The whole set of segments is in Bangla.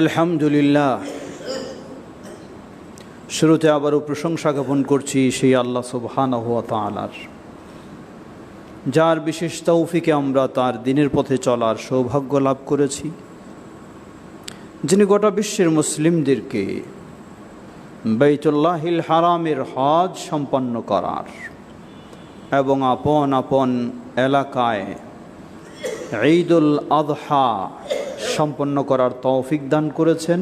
আলহামদুলিল্লাহ। শুরুতে আবারও প্রশংসা জ্ঞাপন করছি সেই আল্লাহ সুবহান তালার যার বিশেষ তৌফিকে আমরা তার দিনের পথে চলার সৌভাগ্য লাভ করেছি। যিনি গোটা বিশ্বের মুসলিমদেরকে বেতুল্লাহিল হারামের হজ সম্পন্ন করার এবং আপন আপন এলাকায় ঈদুল আদহা সম্পন্ন করার তৌফিক দান করেছেন।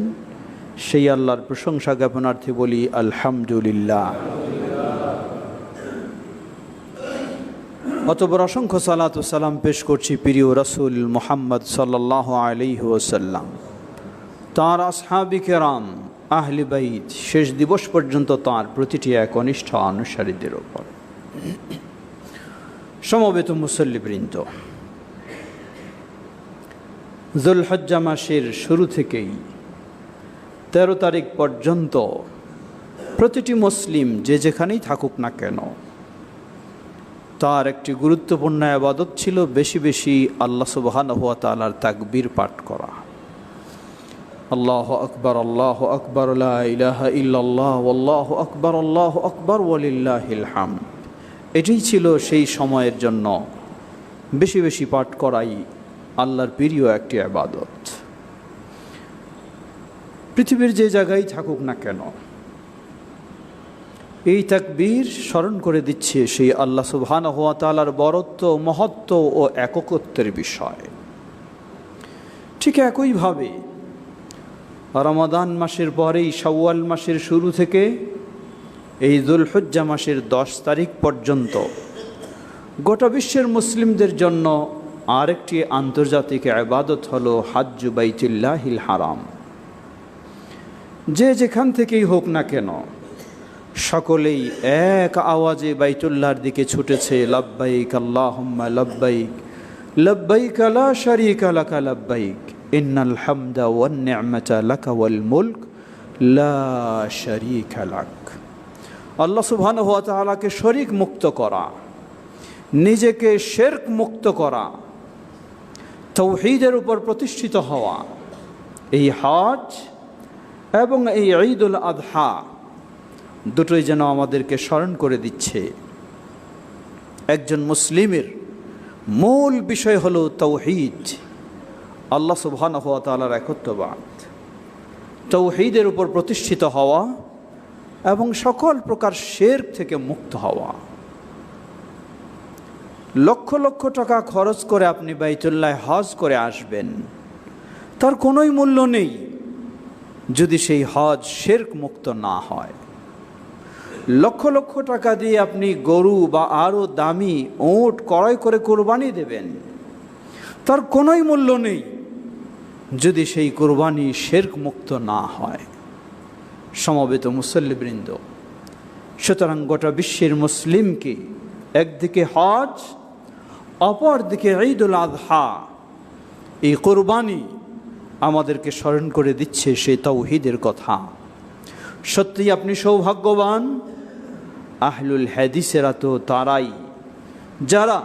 সেই আল্লাহর প্রশংসা জ্ঞাপনার্থে বলি, আলহামদুলিল্লাহ। অতবর অসংখ্য সালাত সালাম পেশ করছি প্রিয় রসুল মোহাম্মদ সাল্লাহ আলি ওসাল্লাম তাঁর আসহাবি কেরাম, আহলি বাইদ শেষ দিবস পর্যন্ত তাঁর প্রতিটি এক অনিষ্ঠ অনুসারীদের ওপর। সমবেত মুসল্লিবৃন্দ জুলহজ্জা মাসের শুরু থেকেই তেরো তারিখ পর্যন্ত প্রতিটি মুসলিম যে যেখানেই থাকুক না কেন, তার একটি গুরুত্বপূর্ণ আবাদত ছিল বেশি বেশি আল্লাহ সুবাহান হুয়া তালার তাকবীর পাঠ করা। আল্লাহ আকবর আল্লাহ আকবর ইলাহা আল্লাহ আকবর আল্লাহ আকবর, ওয়ালিল্লাহিল হাম এটাই ছিল সেই সময়ের জন্য বেশি বেশি পাঠ করাই আল্লাহর প্রিয় একটি আবাদত। পৃথিবীর যে জায়গায় থাকুক না কেন, এই তাকবীর স্মরণ করে দিচ্ছে সেই আল্লাহ সুবহান হওয়া তালার বরত্ব, মহত্ব ও এককত্বের বিষয়। ঠিক একইভাবে রমাদান মাসের পরেই শাওয়াল মাসের শুরু থেকে এই দুলহজ্জা মাসের দশ তারিখ পর্যন্ত গোটা বিশ্বের মুসলিমদের জন্য আরেকটি আন্তর্জাতিক আবাদত হল হাজ্জু বাইতুল্লাহিল হারাম। যে যেখান থেকেই হোক না কেন, সকলেই এক আওয়াজে বাইতুল্লাহর দিকে ছুটেছে, লব্বাইক আল্লাহুম্মা লব্বাইক লব্বাইক লা শারীকা লাকা লব্বাইক, ইন্নাল হামদা ওয়ান নি'মাতা লাকা ওয়াল মুলক, লা শারীকা লাক। আল্লাহ সুবহানাহু ওয়া তাআলাকে শরীক মুক্ত করা, নিজেকে শেরক মুক্ত করা তৌহিদের উপর প্রতিষ্ঠিত হওয়া। এই হজ এবং এই ঈদুল আদহা দুটোই যেন আমাদেরকে স্মরণ করে দিচ্ছে। একজন মুসলিমের মূল বিষয় হলো তৌহিদ, আল্লাহ সুবহান হওয়া তালার একত্ববাদ। তৌহিদের উপর প্রতিষ্ঠিত হওয়া এবং সকল প্রকার শের থেকে মুক্ত হওয়া। লক্ষ লক্ষ টাকা খরচ করে আপনি বাইতুল্লাহ হজ করে আসবেন। তার কোনোই মূল্য নেই যদি সেই হজ শেরক মুক্ত না হয়। লক্ষ লক্ষ টাকা দিয়ে আপনি গরু বা আরও দামি ওট ক্রয় করে কোরবানি দেবেন। তার কোনোই মূল্য নেই যদি সেই কোরবানি শেরক মুক্ত না হয়। সমবেত মুসল্লিবৃন্দ, সুতরাং গোটা বিশ্বের মুসলিমকে একদিকে হজ অপর দিকে ঈদুল আজহা এই কোরবানি আমাদেরকে স্মরণ করে দিচ্ছে সেই তৌহিদের কথা। সত্যি আপনি সৌভাগ্যবান? আহলুল হাদিসেরা তো তারাই, যারা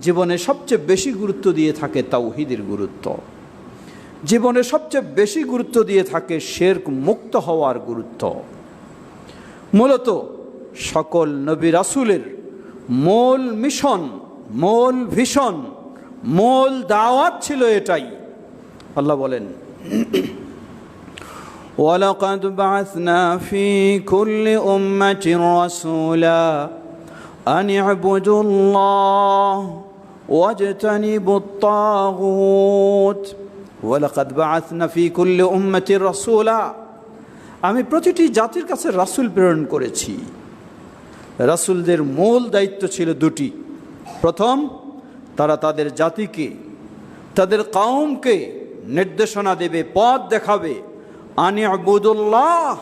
জীবনে সবচেয়ে বেশি গুরুত্ব দিয়ে থাকে তাওহিদের গুরুত্ব। জীবনে সবচেয়ে বেশি গুরুত্ব দিয়ে থাকে শেরক মুক্ত হওয়ার গুরুত্ব। মূলত সকল নবী রাসুলের মূল মিশন মূল ভীষণ মূল দাওয়াত ছিল এটাই আল্লাহ বলেন ولقد بعثنا في كل أمة رسولا أن اعبدوا الله واجتنبوا الطاغوت ولقد بعثنا في كل أمة رسولا আমি প্রতিটি জাতির কাছে রাসূল প্রেরণ করেছি রাসূলদের মূল দায়িত্ব ছিল দুটি প্রথম, তারা তাদের জাতিকে, তাদের কাউমকে নির্দেশনা দেবে, পথ দেখাবে। আনি আবুদুল্লাহ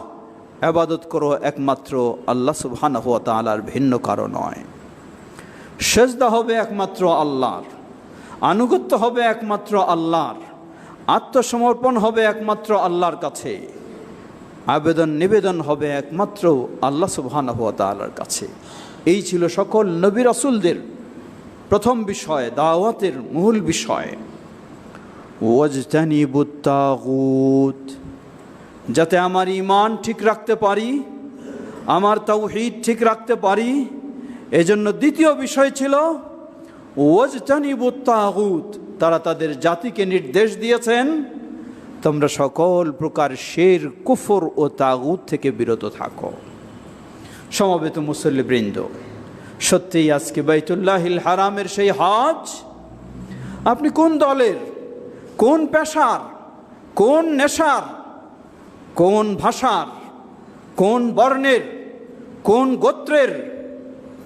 আবাদত করো একমাত্র আল্লাহ সুবহানাহু ওয়া তাআলার ভিন্ন কারও নয়। সেজদা হবে একমাত্র আল্লাহর, আনুগত্য হবে একমাত্র আল্লাহর, আত্মসমর্পণ হবে একমাত্র আল্লাহর কাছে, আবেদন নিবেদন হবে একমাত্র আল্লাহ সুবহানাহু ওয়া তাআলার কাছে। এই ছিল সকল নবী রাসূলদের প্রথম বিষয়, দাওয়াতের মূল বিষয় যাতে আমার ইমান ঠিক রাখতে পারি, আমার তাও তাওহিদ ঠিক রাখতে পারি। এজন্য দ্বিতীয় বিষয় ছিল ওয়াজতানিবুত তাগুত, তারা তাদের জাতিকে নির্দেশ দিয়েছেন, তোমরা সকল প্রকার শের, কুফর ও তাগুত থেকে বিরত থাকো। সমবেত মুসল্লিবৃন্দ সত্যিই আজকে বাইতুল্লাহিল হারামের সেই হজ? আপনি কোন দলের? কোন পেশার? কোন নেশার? কোন ভাষার? কোন বর্ণের? কোন গোত্রের?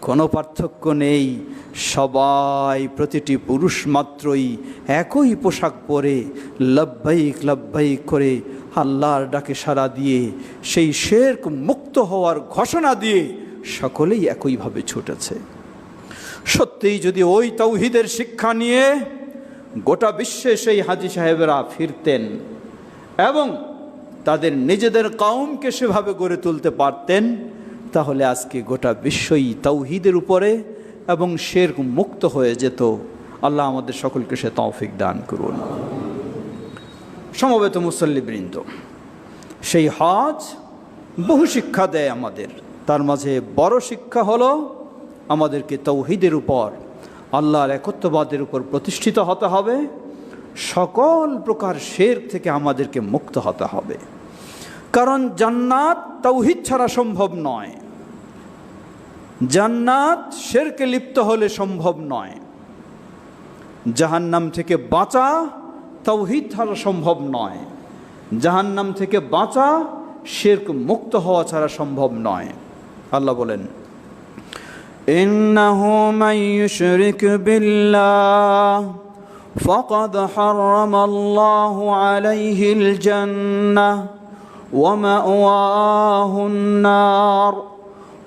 কোনো পার্থক্য নেই। সবাই প্রতিটি পুরুষ মাত্রই একই পোশাক পরে লব্বাইক লব্বাইক করে আল্লাহর ডাকে সাড়া দিয়ে, সেই শেরক মুক্ত হওয়ার ঘোষণা দিয়ে সকলেই একইভাবে ছুটেছে। সত্যিই যদি ওই তৌহিদের শিক্ষা নিয়ে গোটা বিশ্বে সেই হাজি সাহেবেরা ফিরতেন এবং তাদের নিজেদের কাউমকে সেভাবে গড়ে তুলতে পারতেন, তাহলে আজকে গোটা বিশ্বই তৌহিদের উপরে এবং শের মুক্ত হয়ে যেত। আল্লাহ আমাদের সকলকে সে তৌফিক দান করুন। সমবেত মুসল্লিবৃন্দ সেই হজ বহু শিক্ষা দেয় আমাদের। তার মাঝে বড় শিক্ষা হলো আমাদেরকে তৌহিদের উপর, আল্লাহর একত্ববাদের উপর প্রতিষ্ঠিত হতে হবে। সকল প্রকার শের থেকে আমাদেরকে মুক্ত হতে হবে। কারণ জান্নাত তৌহিদ ছাড়া সম্ভব নয়। জান্নাত শেরকে লিপ্ত হলে সম্ভব নয়। জাহান্নাম থেকে বাঁচা তৌহিদ ছাড়া সম্ভব নয়। জাহান্নাম থেকে বাঁচা শেরক মুক্ত হওয়া ছাড়া সম্ভব নয়। আল্লাহ বলেন إنه من يشرك بالله فقد حرم الله عليه الجنة ومأواه النار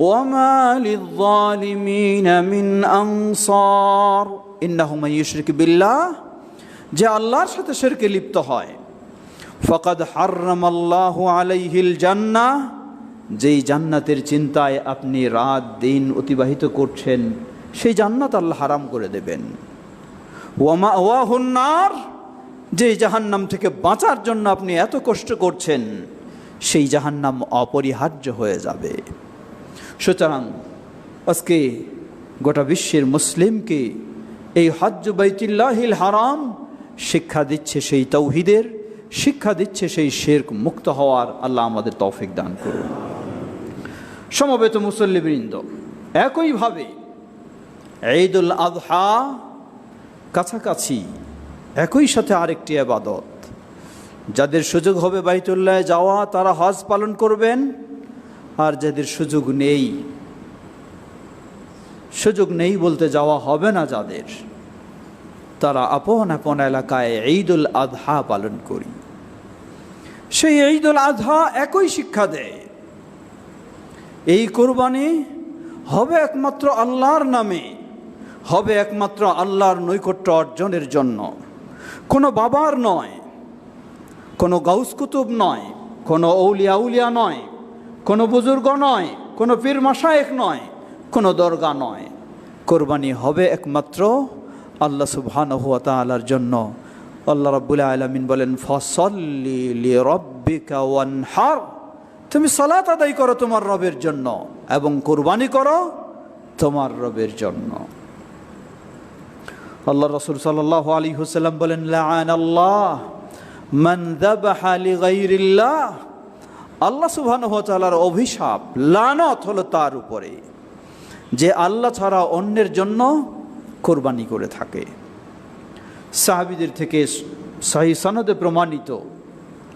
وما للظالمين من أنصار ইন্নাহু মাইয়ুশরিক বিল্লাহ যে আল্লাহর সাথে শিরকে লিপ্ত হয় ফকাদ হাররামাল্লাহু আলাইহিল জান্নাহ যেই জান্নাতের চিন্তায় আপনি রাত দিন অতিবাহিত করছেন, সেই জান্নাত আল্লাহ হারাম করে দেবেন। ওয়ামা ওয়াহুন্নার যে জাহান্নাম থেকে বাঁচার জন্য আপনি এত কষ্ট করছেন, সেই জাহান্নাম অপরিহার্য হয়ে যাবে। সুতরাং আজকে গোটা বিশ্বের মুসলিমকে এই হজ্জ বাইতুল্লাহিল হারাম শিক্ষা দিচ্ছে সেই তৌহিদের, শিক্ষা দিচ্ছে সেই শেরক মুক্ত হওয়ার আল্লাহ আমাদের তৌফিক দান করুন। সমবেত মুসল্লিবৃন্দ। একইভাবে ঈদুল আদহা কাছাকাছি একই সাথে আরেকটি আবাদত। যাদের সুযোগ হবে বাইতুল্লাহ যাওয়া, তারা হজ পালন করবেন। আর যাদের সুযোগ নেই সুযোগ নেই বলতে যাওয়া হবে না যাদের। তারা আপন আপন এলাকায় ঈদুল আধহা পালন করি। সেই ঈদুল আধহা একই শিক্ষা দেয়। এই কোরবানি হবে একমাত্র আল্লাহর নামে, হবে একমাত্র আল্লাহর নৈকট্য অর্জনের জন্য। কোনো বাবার নয়, কোনো গাউস কুতুব নয়, কোনো ঔলিয়া উলিয়া নয়, কোনো বুজুর্গ নয়, কোনো পীর মাসায়েক নয়, কোনো দরগা নয়। কোরবানি হবে একমাত্র আল্লাহ সুবহান হুয়া জন্য। আল্লাহ রাব্বুল আলমিন বলেন, ফসল্লি লি ওয়ান ওয়ানহার। তুমি সালাত আদায় করো তোমার রবের জন্য এবং কোরবানি করো তোমার রবের জন্য। আল্লাহ রসুল সাল্লাহ আলী হুসাল্লাম বলেন আল্লাহ আল্লাহ তাআলার অভিশাপ, লানত হলো তার উপরে, যে আল্লাহ ছাড়া অন্যের জন্য কোরবানি করে থাকে। সাহাবিদের থেকে সাহি সনদে প্রমাণিত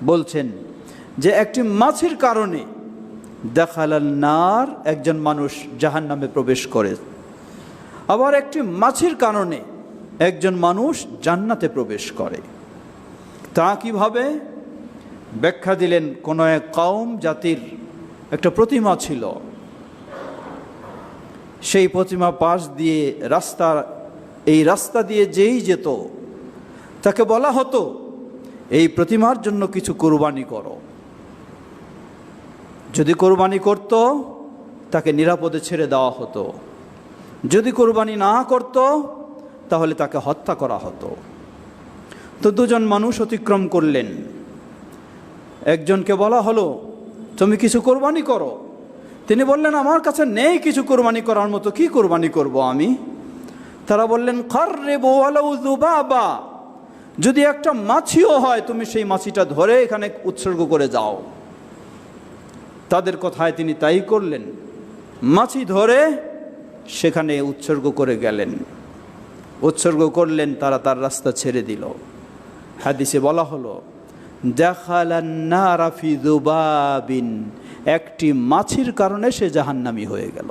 বলছেন যে একটি মাছের কারণে দেখালাল নার একজন মানুষ জাহান নামে প্রবেশ করে। আবার একটি মাছের কারণে একজন মানুষ জান্নাতে প্রবেশ করে। তা কীভাবে? ব্যাখ্যা দিলেন কোনো এক কওম জাতির একটা প্রতিমা ছিল। সেই প্রতিমা পাশ দিয়ে রাস্তা, এই রাস্তা দিয়ে যেই যেত, তাকে বলা হতো, এই প্রতিমার জন্য কিছু কোরবানি করো। যদি কোরবানি করত, তাকে নিরাপদে ছেড়ে দেওয়া হতো। যদি কোরবানি না করত, তাহলে তাকে হত্যা করা হতো। তো দুজন মানুষ অতিক্রম করলেন। একজনকে বলা হলো, তুমি কিছু কোরবানি করো। তিনি বললেন, আমার কাছে নেই কিছু কোরবানি করার মতো, কি কোরবানি করব আমি? তারা বললেন খর্রে বাবা যদি একটা মাছিও হয়, তুমি সেই মাছিটা ধরে এখানে উৎসর্গ করে যাও। তাদের কথায় তিনি তাই করলেন। মাছি ধরে সেখানে উৎসর্গ করে গেলেন। উৎসর্গ করলেন, তারা তার রাস্তা ছেড়ে দিল। হাদিসে বলা হলো দুবাবিন একটি মাছির কারণে সে জাহান্নামি হয়ে গেল।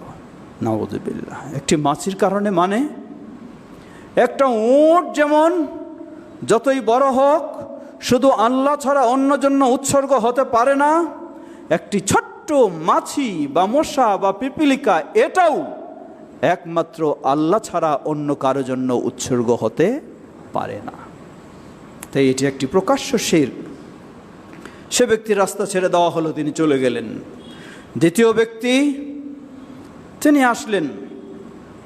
নওয়াজবিল্লাহ একটি মাছির কারণে মানে একটা উঁট যেমন যতই বড় হোক, শুধু আল্লাহ ছাড়া অন্য জন্য উৎসর্গ হতে পারে না একটি ছোট্ট মাছি বা মশা বা পিপিলিকা, এটাও একমাত্র আল্লাহ ছাড়া অন্য কারও জন্য উৎসর্গ হতে পারে না। তাই এটি একটি প্রকাশ্য শির। সে ব্যক্তির রাস্তা ছেড়ে দেওয়া হলো, তিনি চলে গেলেন। দ্বিতীয় ব্যক্তি, তিনি আসলেন।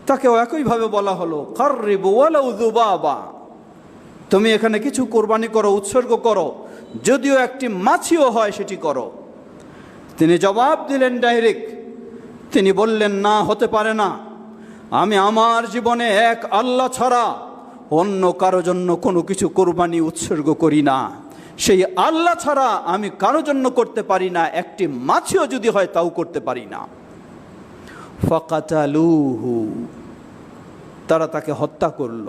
তাকেও একইভাবে বলা হলো ওয়ালাউ দুবাবা তুমি এখানে কিছু কোরবানি করো, উৎসর্গ করো। যদিও একটি মাছিও হয়, সেটি করো। তিনি জবাব দিলেন ডাইরেক্ট তিনি বললেন, না, হতে পারে না। আমি আমার জীবনে এক আল্লাহ ছাড়া অন্য কারও জন্য কোনো কিছু কোরবানি উৎসর্গ করি না। সেই আল্লাহ ছাড়া আমি কারও জন্য করতে পারি না, একটি মাছিও যদি হয় তাও করতে পারি না। ফকাতালুহু, তারা তাকে হত্যা করল।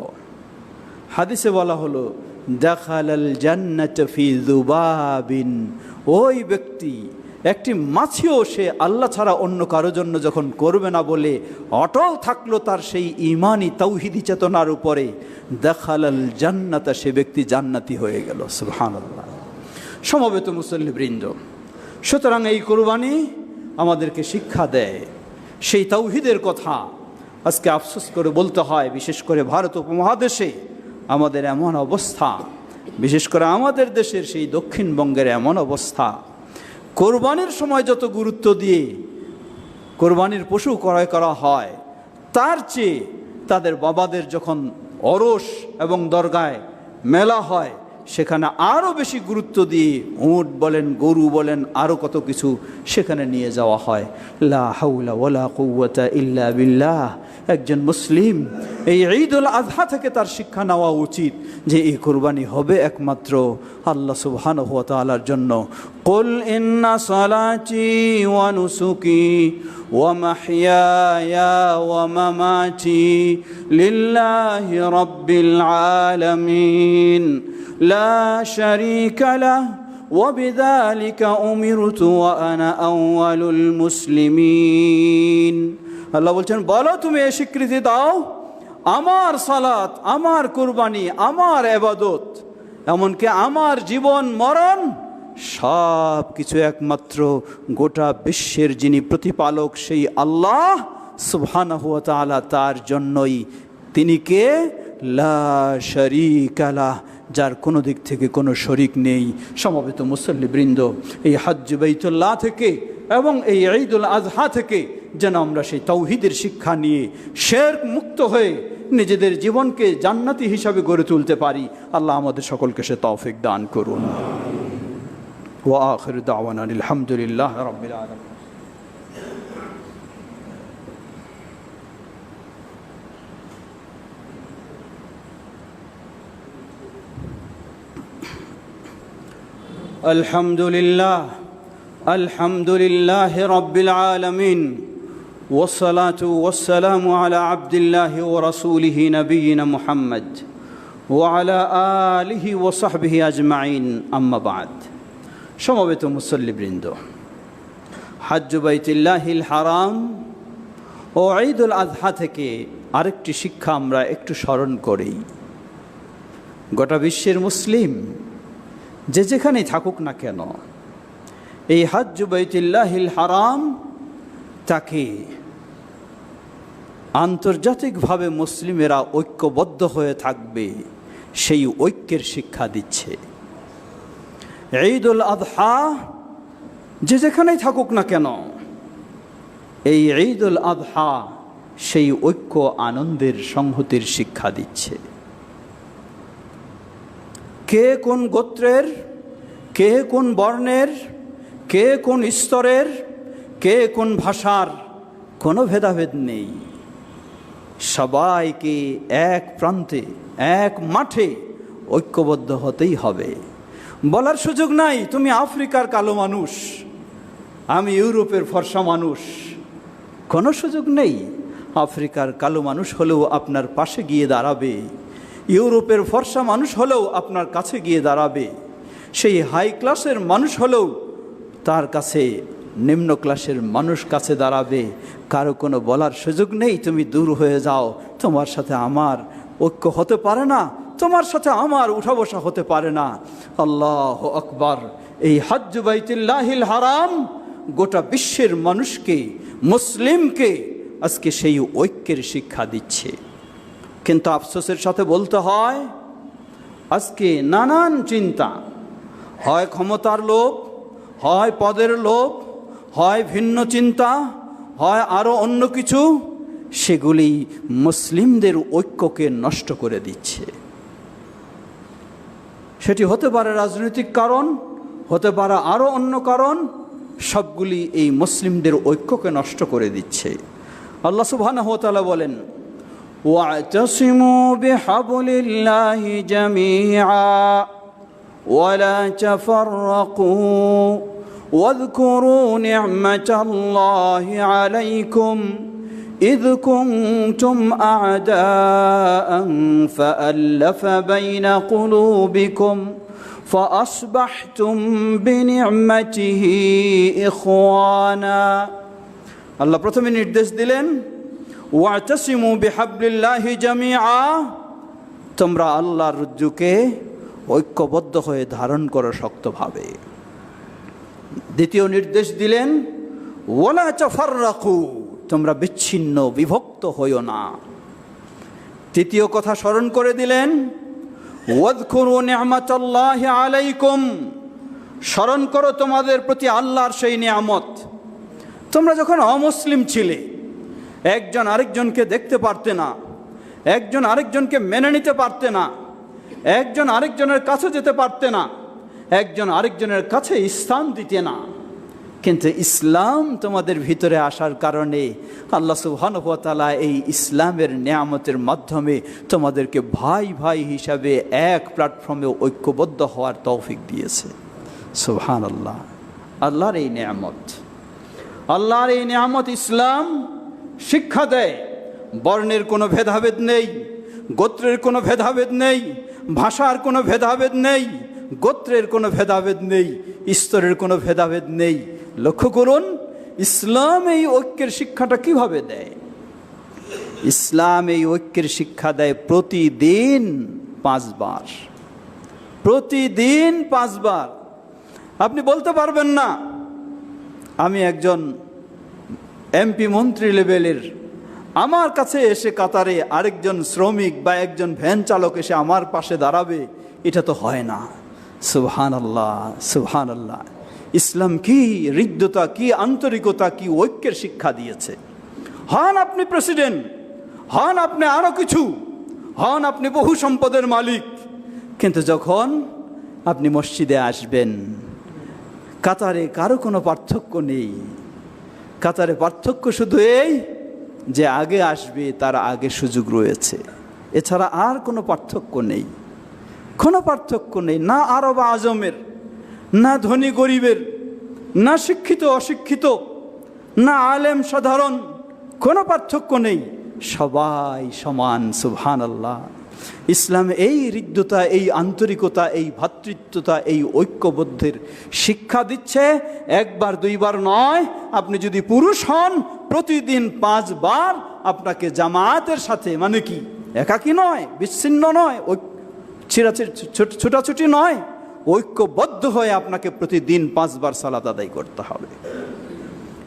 হাদিসে বলা হলো, দেখালাল জান্নাত ফি জুবাবিন ওই ব্যক্তি একটি মাছিও সে আল্লাহ ছাড়া অন্য কারও জন্য যখন করবে না বলে অটল থাকল তার সেই ইমানি তৌহিদি চেতনার উপরে, দেখালাল জান্নাতা, সে ব্যক্তি জান্নাতি হয়ে গেল, সুবহানাল্লাহ। সমবেত মুসল্লিবৃন্দ সুতরাং এই কোরবানি আমাদেরকে শিক্ষা দেয়। সেই তৌহিদের কথা আজকে আফসোস করে বলতে হয়, বিশেষ করে ভারত উপমহাদেশে আমাদের এমন অবস্থা, বিশেষ করে আমাদের দেশের সেই দক্ষিণবঙ্গের এমন অবস্থা। কোরবানির সময় যত গুরুত্ব দিয়ে কোরবানির পশু ক্রয় করা হয়, তার চেয়ে তাদের বাবাদের যখন অরস এবং দরগায় মেলা হয়, সেখানে আরও বেশি গুরুত্ব দিয়ে উঁট বলেন, গরু বলেন আরও কত কিছু সেখানে নিয়ে যাওয়া হয়। লা হাউলা ওয়ালা কুওয়াতা ইল্লা বিল্লাহ। একজন মুসলিম এই ঈদুল আজহা থেকে তার শিক্ষা নেওয়া উচিত যে এই কোরবানি হবে একমাত্র আল্লাহ সুবহানাহু ওয়া তাআলার জন্য قل إن صلاتي ونسكي ومحياي ومماتي لله رب العالمين لا شريك له وبذلك أمرت وأنا أول المسلمين আল্লাহ বলছেন, বলো তুমি এই স্বীকৃতি দাও, আমার সালাত, আমার কুরবানি, আমার এবাদত, এমনকি আমার জীবন, মরণ সব কিছু একমাত্র গোটা বিশ্বের যিনি প্রতিপালক, সেই আল্লাহ সুবহানাহু ওয়া তাআলা তার জন্যই। তিনি কে? লা শরীকালাহ যার কোনো দিক থেকে কোনো শরিক নেই। সমবেত মুসল্লিবৃন্দ এই হজ্জ বাইতুল্লাহ থেকে এবং এই ঈদুল আজহা থেকে যেন আমরা সেই তৌহিদের শিক্ষা নিয়ে শের মুক্ত হয়ে নিজেদের জীবনকে জান্নাতি হিসাবে গড়ে তুলতে পারি আল্লাহ আমাদের সকলকে সে তৌফিক দান করুন ওয়া আখির দাওয়ানা আলহামদুলিল্লাহ রাব্বিল আলামিন الحمد لله الحمد لله رب العالمين والصلاة والسلام على عبد الله ورسوله نبينا محمد وعلى آله وصحبه أجمعين أما بعد সমবেত মুসল্লিবৃন্দ حج بيت الله الحرام ও ঈদুল আজহা থেকে আরেকটি শিক্ষা আমরা একটু স্মরণ করি গোটা বিশ্বের মুসলিম যে যেখানেই থাকুক না কেন এই হাজ বাইতুল্লাহিল হারাম তাকে আন্তর্জাতিকভাবে মুসলিমেরা ঐক্যবদ্ধ হয়ে থাকবে, সেই ঐক্যের শিক্ষা দিচ্ছে। ঈদুল আজহা যে যেখানেই থাকুক না কেন, এই ঈদুল আজহা সেই ঐক্য আনন্দের সংহতির শিক্ষা দিচ্ছে। কে কোন গোত্রের, কে কোন বর্ণের, কে কোন স্তরের, কে কোন ভাষার কোনো ভেদাভেদ নেই। সবাইকে এক প্রান্তে, এক মাঠে ঐক্যবদ্ধ হতেই হবে। বলার সুযোগ নাই, তুমি আফ্রিকার কালো মানুষ, আমি ইউরোপের ফর্সা মানুষ। কোনো সুযোগ নেই, আফ্রিকার কালো মানুষ হলেও আপনার পাশে গিয়ে দাঁড়াবে। ইউরোপের ফর্সা মানুষ হলেও আপনার কাছে গিয়ে দাঁড়াবে। সেই হাই ক্লাসের মানুষ হলেও তার কাছে নিম্ন ক্লাসের মানুষ কাছে দাঁড়াবে, কারও কোনো বলার সুযোগ নেই, তুমি দূর হয়ে যাও। তোমার সাথে আমার ঐক্য হতে পারে না, তোমার সাথে আমার উঠা বসা হতে পারে না। আল্লাহ আকবার। এই হজ্জ বাইতুল্লাহিল হারাম গোটা বিশ্বের মানুষকে, মুসলিমকে আজকে সেই ঐক্যের শিক্ষা দিচ্ছে। কিন্তু আফসোসের সাথে বলতে হয়, আজকে নানান চিন্তা। হয় ক্ষমতার লোভ, হয় পদের লোভ হয় ভিন্ন চিন্তা হয় আরও অন্য কিছু সেগুলি মুসলিমদের ঐক্যকে নষ্ট করে দিচ্ছে সেটি হতে পারে রাজনৈতিক কারণ হতে পারে আরও অন্য কারণ সবগুলি এই মুসলিমদের ঐক্যকে নষ্ট করে দিচ্ছে আল্লাহ সুবহানাহু ওয়া তাআলা বলেন واعتصموا بحبل الله جميعا ولا تفرقوا واذكروا نعمة الله عليكم إذ كنتم أعداء فألف بين قلوبكم فأصبحتم بنعمته إخوانا আল্লাহ প্রথমে নির্দেশ দিলেন ওয়াতাসিমু বিহাবলিল্লাহি জামিআ তোমরা আল্লাহর রজ্জুকে ঐক্যবদ্ধ হয়ে ধারণ করো শক্তভাবে দ্বিতীয় নির্দেশ দিলেন, ওলা চাফার রাখু তোমরা বিচ্ছিন্ন, বিভক্ত হইও না। তৃতীয় কথা স্মরণ করে দিলেন আলাইকুম, স্মরণ করো তোমাদের প্রতি আল্লাহর সেই নিয়ামত। তোমরা যখন অমুসলিম ছিলে, একজন আরেকজনকে দেখতে পারতে না, একজন আরেকজনকে মেনে নিতে পারতে না, একজন আরেকজনের কাছে যেতে পারতে না একজন আরেকজনের কাছে স্থান দিতে না। কিন্তু ইসলাম তোমাদের ভিতরে আসার কারণে আল্লাহ সুবহানুভতালা এই ইসলামের নিয়ামতের মাধ্যমে তোমাদেরকে ভাই ভাই হিসাবে এক প্ল্যাটফর্মে ঐক্যবদ্ধ হওয়ার তৌফিক দিয়েছে। সুবহান আল্লাহ আল্লাহর এই নিয়ামত। আল্লাহর এই নিয়ামত ইসলাম শিক্ষা দেয়। বর্ণের কোনো ভেদাভেদ নেই, গোত্রের কোনো ভেদাভেদ নেই, ভাষার কোনো ভেদাভেদ নেই গোত্রের কোনো ভেদাভেদ নেই, স্তরের কোনো ভেদাভেদ নেই। লক্ষ্য করুন, ইসলাম এই ঐক্যের শিক্ষাটা কীভাবে দেয়? ইসলাম এই ঐক্যের শিক্ষা দেয় প্রতিদিন পাঁচবার। প্রতিদিন পাঁচবার। আপনি বলতে পারবেন না, আমি একজন এমপি মন্ত্রী লেভেলের। আমার কাছে এসে কাতারে আরেকজন শ্রমিক বা একজন ভ্যান চালক এসে আমার পাশে দাঁড়াবে, এটা তো হয় না। সুবহান আল্লাহ সুবহান আল্লাহ ইসলাম কি হৃদ্যতা কি আন্তরিকতা কি ঐক্যের শিক্ষা দিয়েছে? হন আপনি প্রেসিডেন্ট, হন আপনি আরও কিছু, হন আপনি বহু সম্পদের মালিক। কিন্তু যখন আপনি মসজিদে আসবেন, কাতারে কারও কোনো পার্থক্য নেই। কাতারে পার্থক্য শুধু এই যে আগে আসবে, তার আগে সুযোগ রয়েছে। এছাড়া আর কোনো পার্থক্য নেই। কোনো পার্থক্য নেই, না আরব আজমের, না ধনী গরিবের, না শিক্ষিত অশিক্ষিত, না আলেম সাধারণ, কোনো পার্থক্য নেই। সবাই সমান সুবহান আল্লাহ ইসলাম এই হৃদ্যতা, এই আন্তরিকতা, এই ভ্রাতৃত্বতা এই ঐক্যবদ্ধের শিক্ষা দিচ্ছে। একবার, দুইবার নয়, আপনি যদি পুরুষ হন, প্রতিদিন পাঁচবার আপনাকে জামায়াতের সাথে মানে কি, একাকি নয়, বিচ্ছিন্ন নয় ঐ ছোটাছুটি নয়, ঐক্যবদ্ধ হয়ে আপনাকে প্রতিদিন পাঁচবার সালাদ আদায় করতে হবে।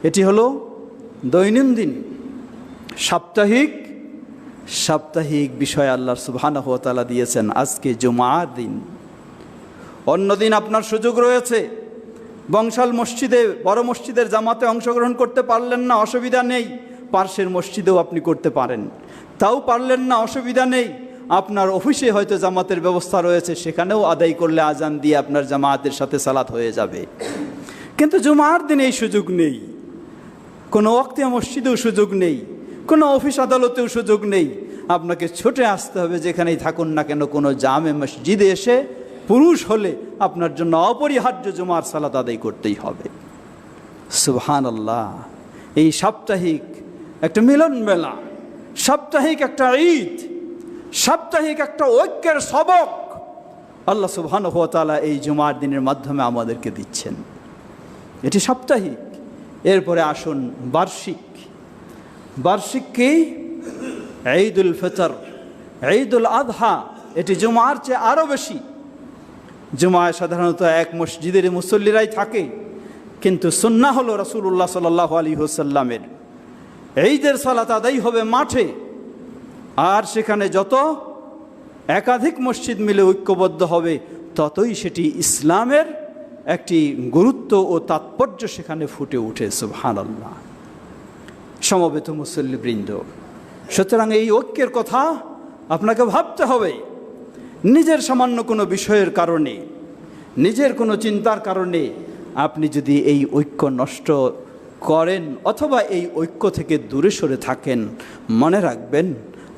এটি হলো দৈনন্দিন, সাপ্তাহিক সাপ্তাহিক বিষয় আল্লাহ সুবহানাহু ওয়া তাআলা দিয়েছেন, আজকে জুমার দিন। অন্যদিন আপনার সুযোগ রয়েছে। বংশাল মসজিদে, বড় মসজিদের জামাতে অংশগ্রহণ করতে পারলেন না, অসুবিধা নেই। পার্শ্বের মসজিদেও আপনি করতে পারেন। তাও পারলেন না, অসুবিধা নেই। আপনার অফিসে হয়তো জামাতের ব্যবস্থা রয়েছে, সেখানেও আদায় করলে আজান দিয়ে আপনার জামাতের সাথে সালাত হয়ে যাবে। কিন্তু জুমার দিনে এই সুযোগ নেই। কোনো অক্তে মসজিদেও সুযোগ নেই, কোনো অফিস আদালতেও সুযোগ নেই। আপনাকে ছুটে আসতে হবে, যেখানেই থাকুন না কেন, কোনো জামে মসজিদে এসে পুরুষ হলে আপনার জন্য অপরিহার্য জুমার সালাত আদায় করতেই হবে। সুবহান আল্লাহ এই সাপ্তাহিক একটা মিলন মেলা সাপ্তাহিক একটা ঈদ সাপ্তাহিক একটা ঐক্যের সবক আল্লাহ সুবহান তালা এই জুমার দিনের মাধ্যমে আমাদেরকে দিচ্ছেন। এটি সাপ্তাহিক। এরপরে আসুন বার্ষিক। বার্ষিক কি? ঈদুল ফিতর, ঈদুল আদহা এটি জুমার চেয়ে আরও বেশি। জুমায় সাধারণত এক মসজিদের মুসল্লিরাই থাকে, কিন্তু সুন্না হলো রসুল্লাহ সাল্লাহ আলী হোসাল্লামের ঈদের সালাত আদায় হবে মাঠে। আর সেখানে যত একাধিক মসজিদ মিলে ঐক্যবদ্ধ হবে, ততই সেটি ইসলামের একটি গুরুত্ব ও তাৎপর্য সেখানে ফুটে উঠে সুবহান আল্লাহ সমবেত মুসল্লিবৃন্দ সুতরাং এই ঐক্যের কথা আপনাকে ভাবতে হবে। নিজের সামান্য কোনো বিষয়ের কারণে, নিজের কোনো চিন্তার কারণে আপনি যদি এই ঐক্য নষ্ট করেন অথবা এই ঐক্য থেকে দূরে সরে থাকেন, মনে রাখবেন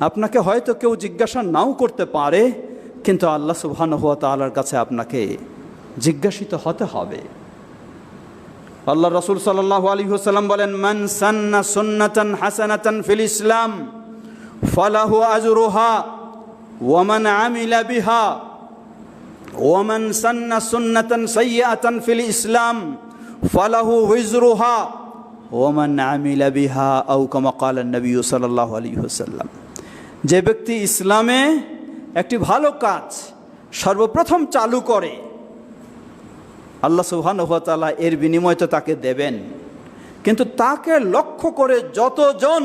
আপনাকে হয়তো কেউ জিজ্ঞাসা নাও করতে পারে, কিন্তু আল্লাহ সুবহান হুয়া তালার কাছে আপনাকে জিজ্ঞাসিত হতে হবে। আল্লাহ রসুল সাল্লাহ আলী হুসাল্লাম বলেন, মান সান্না সুন্নাতান হাসানাতান ফিল ইসলাম, ফালাহু আজরুহা ওয়ামান আমিলা বিহা ওয়ামান সান্না সুন্নাতান সাইয়াতান ফিল ইসলাম, ফালাহু হুজরুহা ওয়ামান আমিলা বিহা আউ কামা কালান নবী সাল্লাল্লাহু আলাইহি ওয়াসাল্লাম। যে ব্যক্তি ইসলামে একটি ভালো কাজ সর্বপ্রথম চালু করে, আল্লাহ সুবহানুহতালা এর বিনিময় তো তাকে দেবেন। কিন্তু তাকে লক্ষ্য করে যতজন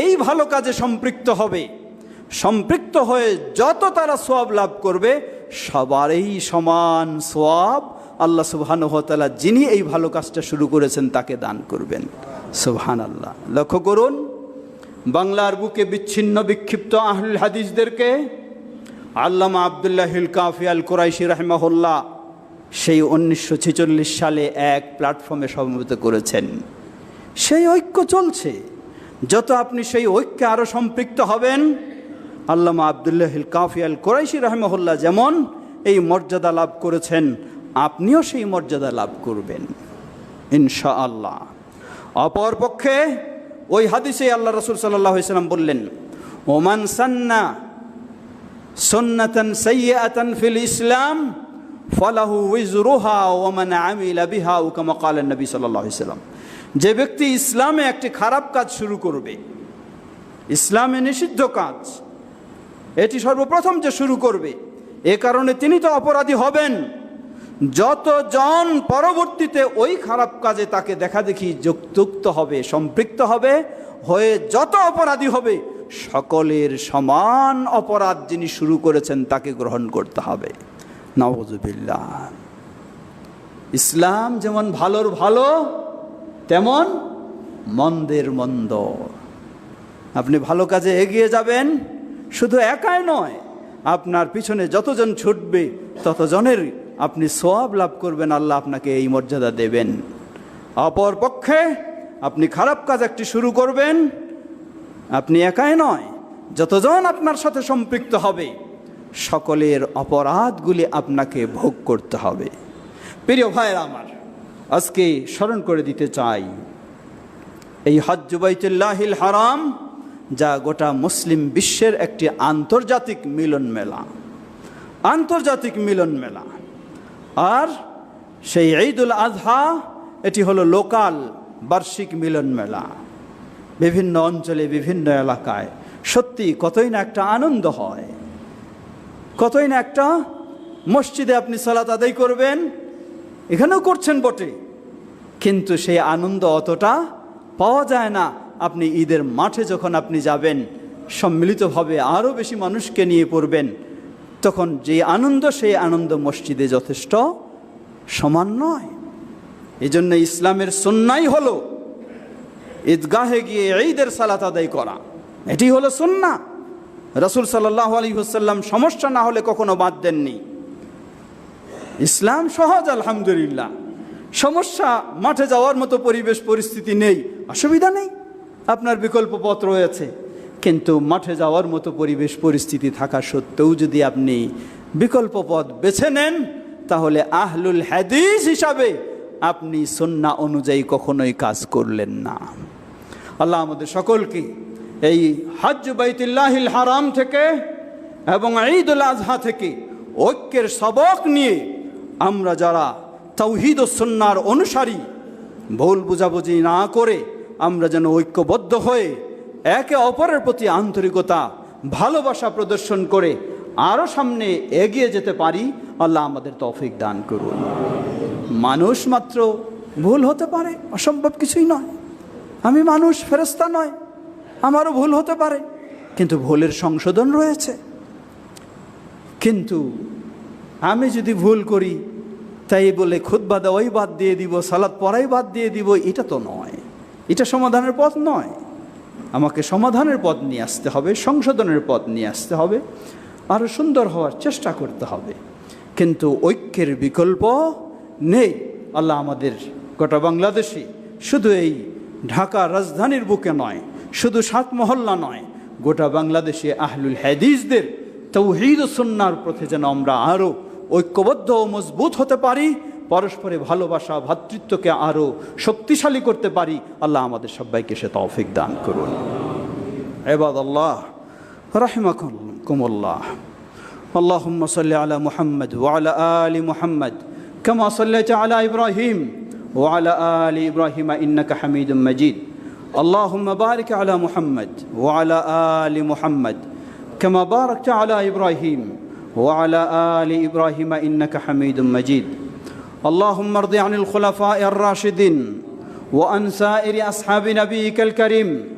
এই ভালো কাজে সম্পৃক্ত হবে, সম্পৃক্ত হয়ে যত তারা সোয়াব লাভ করবে, সবারই সমান সোয়াব আল্লাহ সুবহানুহতালা যিনি এই ভালো কাজটা শুরু করেছেন তাকে দান করবেন। সুবহান আল্লাহ লক্ষ্য করুন বাংলার বুকে বিচ্ছিন্ন বিক্ষিপ্ত আহলুল হাদিসদেরকে আল্লামা আবদুল্লাহিল কাফি আল কোরাইশি রহমাহুল্লাহ সেই উনিশশো ছেচল্লিশ সালে এক প্ল্যাটফর্মে সমবেত করেছেন। সেই ঐক্য চলছে। যত আপনি সেই ঐক্যে আরও সম্পৃক্ত হবেন, আল্লামা আবদুল্লাহিল কাফি আল কোরাইশি রহমহল্লা যেমন এই মর্যাদা লাভ করেছেন, আপনিও সেই মর্যাদা লাভ করবেন। ইনশা আল্লাহ অপর পক্ষে ওই হাদিসে আল্লাহ রসুল সাল্লাহ সাল্লাম বললেন, ওমান সান্না সন্নাতান সৈয়াতান ফিল ইসলাম, ফলাহু উইজরুহা ওমান আমিলা বিহা উকামা কালেন নবী সাল্লাহ সাল্লাম। যে ব্যক্তি ইসলামে একটি খারাপ কাজ শুরু করবে, ইসলামে নিষিদ্ধ কাজ, এটি সর্বপ্রথম যে শুরু করবে, এ কারণে তিনি তো অপরাধী হবেন। যতজন পরবর্তীতে ওই খারাপ কাজে তাকে দেখা দেখি যুক্ত হবে, সম্পৃক্ত হবে, হয়ে যত অপরাধী হবে, সকলের সমান অপরাধ যিনি শুরু করেছেন তাকে গ্রহণ করতে হবে। নওয়াজুবিল্লাহ ইসলাম যেমন ভালোর ভালো, তেমন মন্দের মন্দ। আপনি ভালো কাজে এগিয়ে যাবেন, শুধু একাই নয়, আপনার পিছনে যতজন ছুটবে, ততজনের আপনি সোয়াব লাভ করবেন, আল্লাহ আপনাকে এই মর্যাদা দেবেন। অপর পক্ষে আপনি খারাপ কাজ একটি শুরু করবেন, আপনি একাই নয়, যতজন আপনার সাথে সম্পৃক্ত হবে, সকলের অপরাধগুলি আপনাকে ভোগ করতে হবে। প্রিয় ভাইয়ের আমার, আজকে স্মরণ করে দিতে চাই, এই হজ্জুবাইতুল্লাহিল হারাম, যা গোটা মুসলিম বিশ্বের একটি আন্তর্জাতিক মিলন মেলা আন্তর্জাতিক মিলন মেলা আর সেই ঈদুল আজহা এটি হলো লোকাল বার্ষিক মিলন মেলা। বিভিন্ন অঞ্চলে, বিভিন্ন এলাকায়। সত্যি কতই না একটা আনন্দ হয়। কতই না একটা মসজিদে আপনি সালাত আদায় করবেন, এখানেও করছেন বটে। কিন্তু সেই আনন্দ অতটা পাওয়া যায় না। আপনি ঈদের মাঠে যখন আপনি যাবেন, সম্মিলিতভাবে আরও বেশি মানুষকে নিয়ে পড়বেন। তখন যে আনন্দ, সেই আনন্দ মসজিদে যথেষ্ট সমান নয়। এই জন্য ইসলামের সন্ন্যাই হলো ঈদগাহে গিয়ে ঈদের সালাত আদায় করা। এটি হলো সন্না। রসুল সাল্লাহ আলী হুসাল্লাম সমস্যা না হলে কখনো বাদ দেননি। ইসলাম সহজ, আলহামদুলিল্লাহ। সমস্যা মাঠে যাওয়ার মতো পরিবেশ, পরিস্থিতি নেই। অসুবিধা নেই। আপনার বিকল্প পথ রয়েছে। কিন্তু মাঠে যাওয়ার মতো পরিবেশ, পরিস্থিতি থাকা সত্ত্বেও যদি আপনি বিকল্প পথ বেছে নেন, তাহলে আহলুল হাদিস হিসাবে আপনি সন্না অনুযায়ী কখনোই কাজ করলেন না। আল্লাহ আমাদের সকলকে এই হজ বাইতুল্লাহিল হারাম থেকে এবং ঈদুল আজহা থেকে ঐক্যের সবক নিয়ে আমরা যারা তৌহিদ ও সন্ন্যার অনুসারী, ভুল বুঝাবুঝি না করে আমরা যেন ঐক্যবদ্ধ হয়ে একে অপরের প্রতি আন্তরিকতা, ভালোবাসা প্রদর্শন করে আরও সামনে এগিয়ে যেতে পারি, আল্লাহ আমাদের তৌফিক দান করুন। মানুষ মাত্র ভুল হতে পারে, অসম্ভব কিছুই নয়। আমি মানুষ ফেরস্তা নয়, আমারও ভুল হতে পারে, কিন্তু ভুলের সংশোধন রয়েছে। কিন্তু আমি যদি ভুল করি, তাই বলে খুদ্া দেওয়াই বাদ দিয়ে দিব, সালাদ পড়াই বাদ দিয়ে দিব, এটা তো নয়। এটা সমাধানের পথ নয়। আমাকে সমাধানের পথ নিয়ে আসতে হবে, সংশোধনের পথ নিয়ে আসতে হবে আরও সুন্দর হওয়ার চেষ্টা করতে হবে। কিন্তু ঐক্যের বিকল্প নেই। আল্লাহ আমাদের গোটা বাংলাদেশে শুধু এই ঢাকা রাজধানীর বুকে নয়, শুধু সাত মহল্লা নয়, গোটা বাংলাদেশে আহলুল হাদিসদের তৌহিদ ও সুন্নার পথে যেন আমরা আরও ঐক্যবদ্ধ ও মজবুত হতে পারি পরস্পরে ভালোবাসা ভ্রাতৃত্বকে আরও শক্তিশালী করতে পারি আল্লাহ আমাদের সবাইকে সে তৌফিক দান করুন এবাদ আল্লাহ رحمكم الله اللهم صل على محمد وعلى آل محمد كما صليت على إبراهيم وعلى آل إبراهيم إنك حميد مجيد اللهم بارك على محمد وعلى آل محمد كما باركت على إبراهيم وعلى آل إبراهيم إنك حميد مجيد اللهم ارض عن الخلفاء الراشدين وعن سائر أصحاب نبيك الكريم.